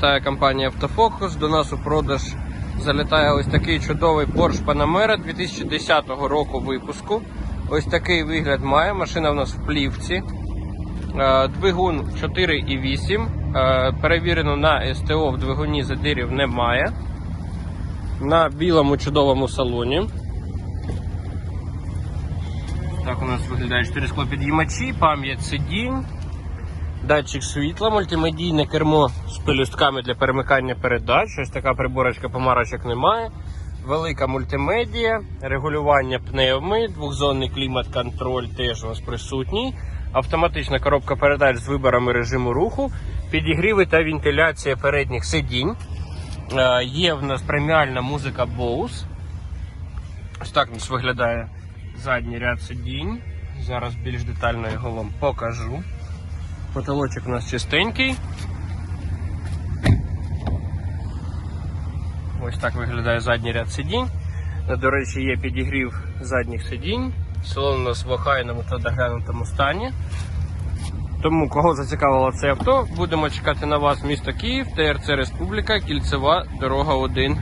Та компанія Автофокус до нас у продаж залітає ось такий чудовий Porsche Panamera 2010 року випуску. Ось такий вигляд має. Машина в нас в плівці. Е, Двигун 4,8. Е, Перевірено на СТО в двигуні задирів немає. На білому чудовому салоні. Так у нас виглядає 4 склопідіймачі, пам'ять сидінь, датчик світла, мультимедійне кермо з пелюстками для перемикання передач. Ось така приборочка помарочок немає. Велика мультимедія, регулювання пневми, двохзонний клімат-контроль теж у нас присутній. Автоматична коробка передач з виборами режиму руху, підігріви та вентиляція передніх сидінь. Е, Є в нас преміальна музика Bose. Ось так у нас виглядає задній ряд сидінь. Зараз більш детально його вам покажу. Потолочок у нас чистенький. Ось так виглядає задній ряд сидінь. До речі, є підігрів задніх сидінь. Салон у нас в охайному та доглянутому стані. Тому, кого зацікавило це авто, будемо чекати на вас місто Київ, ТРЦ Республіка, Кільцева, дорога 1